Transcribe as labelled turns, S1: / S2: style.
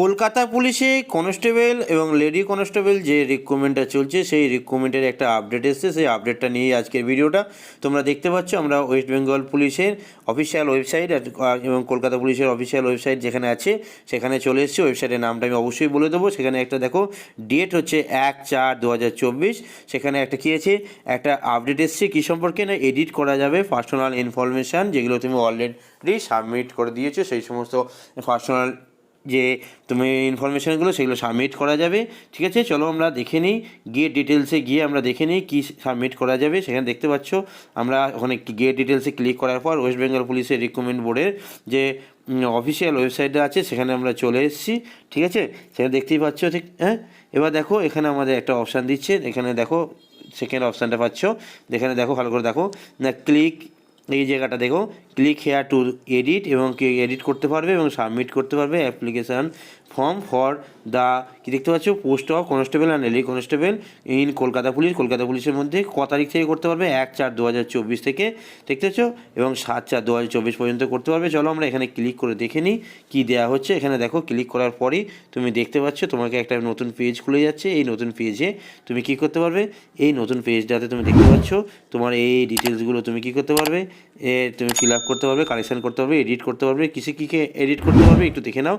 S1: কলকাতা পুলিশে কনস্টেবল এবং lady constable যে রিক্রুটমেন্টটা চলছে, সেই রিক্রুটমেন্টের একটা আপডেট এসেছে। সেই আপডেটটা নিয়েই আজকের ভিডিওটা তোমরা দেখতে পাচ্ছ আমরা ওয়েস্ট বেঙ্গল পুলিশের অফিসিয়াল ওয়েবসাইট এবং কলকাতা পুলিশের অফিসিয়াল ওয়েবসাইট যেখানে আছে, সেখানে চলে এসেছে। ওয়েবসাইটের নামটা আমি অবশ্যই বলে দেবো। সেখানে একটা দেখো ডেট হচ্ছে এক চার দু সেখানে একটা কী আছে? একটা আপডেট এসছে। কী সম্পর্কে না এডিট করা যাবে পার্সোনাল ইনফরমেশান যেগুলো তুমি অলরেডি সাবমিট করে দিয়েছ, সেই সমস্ত পার্সোনাল যে তুমি ইনফরমেশানগুলো সেগুলো সাবমিট করা যাবে, ঠিক আছে? চলো আমরা দেখে নিই, গিয়ে ডিটেলসে গিয়ে আমরা দেখে নিই কী সাবমিট করা যাবে। সেখানে দেখতে পাচ্ছ, আমরা ওখানে গিয়ে ডিটেলসে ক্লিক করার পর ওয়েস্ট বেঙ্গল পুলিশের রিক্রুটমেন্ট বোর্ডের যে অফিসিয়াল ওয়েবসাইটটা আছে, সেখানে আমরা চলে এসেছি, ঠিক আছে? সেখানে দেখতেই পাচ্ছ ঠিক হ্যাঁ? এবার দেখো, এখানে আমাদের একটা অপশান দিচ্ছে, এখানে দেখো সেকেন্ড অপশানটা পাচ্ছ। এখানে দেখো, ভালো করে দেখো। না ক্লিক এই জায়গাটা দেখো ক্লিক হেয়ার টু এডিট এবং কি এডিট করতে পারবে এবং সাবমিট করতে পারবে অ্যাপ্লিকেশান ফর্ম ফর দ্য কী দেখতে পাচ্ছ? Post of constable and rally constable in Kolkata police Kolkata পুলিশের মধ্যে ক তারিখ থেকে করতে পারবে? এক চার দু থেকে, দেখতে পাচ্ছ? এবং সাত চার দু পর্যন্ত করতে পারবে। চলো আমরা এখানে ক্লিক করে দেখে নিই কী দেওয়া হচ্ছে। এখানে দেখো ক্লিক করার পরই তুমি দেখতে পাচ্ছ তোমাকে একটা নতুন পেজ খুলে যাচ্ছে। এই নতুন পেজে তুমি কি করতে পারবে? এই নতুন পেজটাতে তুমি দেখতে পাচ্ছ তোমার এই ডিটেলসগুলো তুমি কি করতে পারবে? এ তুমি ফিল আপ করতে পারবে কালেকশন করতে পারবে এডিট করতে পারবে, কিসে কে এডিট করতে পারবে একটু দেখে নাও।